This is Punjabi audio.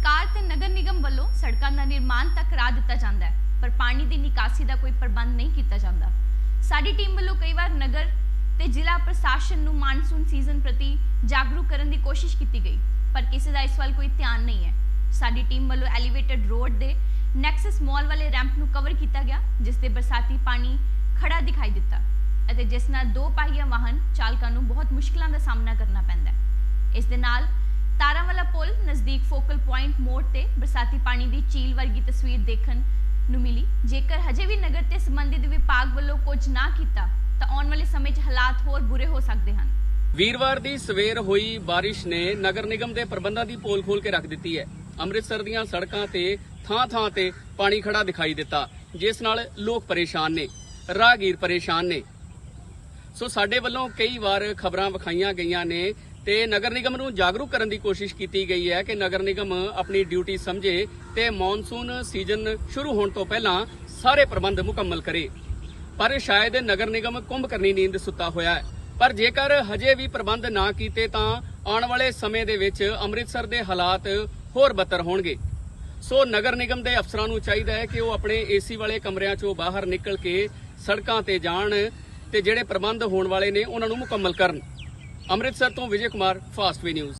ਸਰਕਾਰ ਤੇ ਨਗਰ ਨਿਗਮ ਵੱਲੋਂ ਸੜਕਾਂ ਦਾ ਨਿਰਮਾਣ ਤਾਂ ਕਰਾ ਦਿੱਤਾ ਜਾਂਦਾ ਹੈ, ਪਰ ਪਾਣੀ ਦੀ ਨਿਕਾਸੀ ਦਾ ਕੋਈ ਪ੍ਰਬੰਧ ਨਹੀਂ ਕੀਤਾ ਜਾਂਦਾ। ਸਾਡੀ ਟੀਮ ਵੱਲੋਂ ਕਈ ਵਾਰ ਨਗਰ ਤੇ ਜ਼ਿਲ੍ਹਾ ਪ੍ਰਸ਼ਾਸਨ ਨੂੰ ਮਾਨਸੂਨ ਸੀਜ਼ਨ ਪ੍ਰਤੀ ਜਾਗਰੂਕ ਕਰਨ ਦੀ ਕੋਸ਼ਿਸ਼ ਕੀਤੀ ਗਈ, ਪਰ ਕਿਸੇ ਦਾ ਇਸ ਵੱਲ ਕੋਈ ਧਿਆਨ ਨਹੀਂ ਹੈ। ਸਾਡੀ ਟੀਮ ਵੱਲੋਂ ਐਲੀਵੇਟਡ ਰੋਡ ਦੇ ਨੈਕਸਸ ਮਾਲ ਵਾਲੇ ਰੈਂਪ ਨੂੰ ਕਵਰ ਕੀਤਾ ਗਿਆ, ਜਿਸ 'ਤੇ ਬਰਸਾਤੀ ਪਾਣੀ ਖੜਾ ਦਿਖਾਈ ਦਿੱਤਾ ਅਤੇ ਜਿਸ ਨਾਲ ਦੋ ਪਹੀਆ ਵਾਹਨ ਚਾਲਕਾਂ ਨੂੰ ਬਹੁਤ ਮੁਸ਼ਕਲਾਂ ਦਾ ਸਾਹਮਣਾ ਕਰਨਾ ਪੈਂਦਾ ਹੈ। ਇਸ ਦੇ ਨਾਲ ਤਾਰਾਂ ਵਾਲਾ ਪੁਲ ਨਜ਼ਦੀਕ ਫੋਕਲ ਪੁਆਇੰਟ ਮੋੜ ਤੇ ਬਰਸਾਤੀ ਪਾਣੀ ਦੀ ਝੀਲ ਵਰਗੀ ਤਸਵੀਰ ਦੇਖਣ ਨੂੰ ਮਿਲੀ। ਜੇਕਰ ਹਜੇ ਵੀ ਨਗਰ ਤੇ ਸੰਬੰਧਿਤ ਵਿਭਾਗ ਵੱਲੋਂ ਕੁਝ ਨਾ ਕੀਤਾ, ਤਾਂ ਆਉਣ ਵਾਲੇ ਸਮੇਂ 'ਚ ਹਾਲਾਤ ਹੋਰ ਬੁਰੇ ਹੋ ਸਕਦੇ ਹਨ। ਵੀਰਵਾਰ ਦੀ ਸਵੇਰ ਹੋਈ ਬਾਰਿਸ਼ ਨੇ ਨਗਰ ਨਿਗਮ ਦੇ ਪ੍ਰਬੰਧਾਂ ਦੀ ਪੋਲ ਖੋਲ ਕੇ ਰੱਖ ਦਿੱਤੀ ਹੈ। ਅੰਮ੍ਰਿਤਸਰ ਦੀਆਂ ਸੜਕਾਂ ਤੇ ਥਾਂ-ਥਾਂ ਤੇ ਪਾਣੀ ਖੜਾ ਦਿਖਾਈ ਦਿੱਤਾ, ਜਿਸ ਨਾਲ ਲੋਕ ਪਰੇਸ਼ਾਨ ਨੇ, ਰਾਹਗੀਰ ਪਰੇਸ਼ਾਨ ਨੇ। ਸੋ ਸਾਡੇ ਵੱਲੋਂ ਕਈ ਵਾਰ ਖਬਰਾਂ ਵਿਖਾਈਆਂ ਗਈਆਂ ਨੇ ਤੇ ਨਗਰ ਨਿਗਮ ਨੂੰ ਜਾਗਰੂਕ ਕਰਨ ਦੀ ਕੋਸ਼ਿਸ਼ ਕੀਤੀ ਗਈ ਹੈ ਕਿ ਨਗਰ ਨਿਗਮ ਆਪਣੀ ਡਿਊਟੀ ਸਮਝੇ ਤੇ ਮੌਨਸੂਨ ਸੀਜ਼ਨ ਸ਼ੁਰੂ ਹੋਣ ਤੋਂ ਪਹਿਲਾਂ ਸਾਰੇ ਪ੍ਰਬੰਧ ਮੁਕੰਮਲ ਕਰੇ। ਪਰ ਸ਼ਾਇਦ ਨਗਰ ਨਿਗਮ ਕੁੰਭ ਕਰਨੀ ਨੀਂਦ ਸੁੱਤਾ ਹੋਇਆ ਹੈ। ਪਰ ਜੇਕਰ ਹਜੇ ਵੀ ਪ੍ਰਬੰਧ ਨਾ ਕੀਤੇ ਤਾਂ ਆਉਣ ਵਾਲੇ ਸਮੇਂ ਦੇ ਵਿੱਚ ਅੰਮ੍ਰਿਤਸਰ ਦੇ ਹਾਲਾਤ ਹੋਰ ਬੱਤਰ ਹੋਣਗੇ। ਸੋ ਨਗਰ ਨਿਗਮ ਦੇ ਅਫਸਰਾਂ ਨੂੰ ਚਾਹੀਦਾ ਹੈ ਕਿ ਉਹ ਆਪਣੇ ਏਸੀ ਵਾਲੇ ਕਮਰਿਆਂ ਚੋਂ ਬਾਹਰ ਨਿਕਲ ਕੇ ਸੜਕਾਂ ਤੇ ਜਾਣ ਤੇ ਜਿਹੜੇ ਪ੍ਰਬੰਧ ਹੋਣ ਵਾਲੇ ਨੇ ਉਹਨਾਂ ਨੂੰ ਮੁਕੰਮਲ ਕਰਨ। ਅੰਮ੍ਰਿਤਸਰ ਤੋਂ Vijay Kumar fast V news.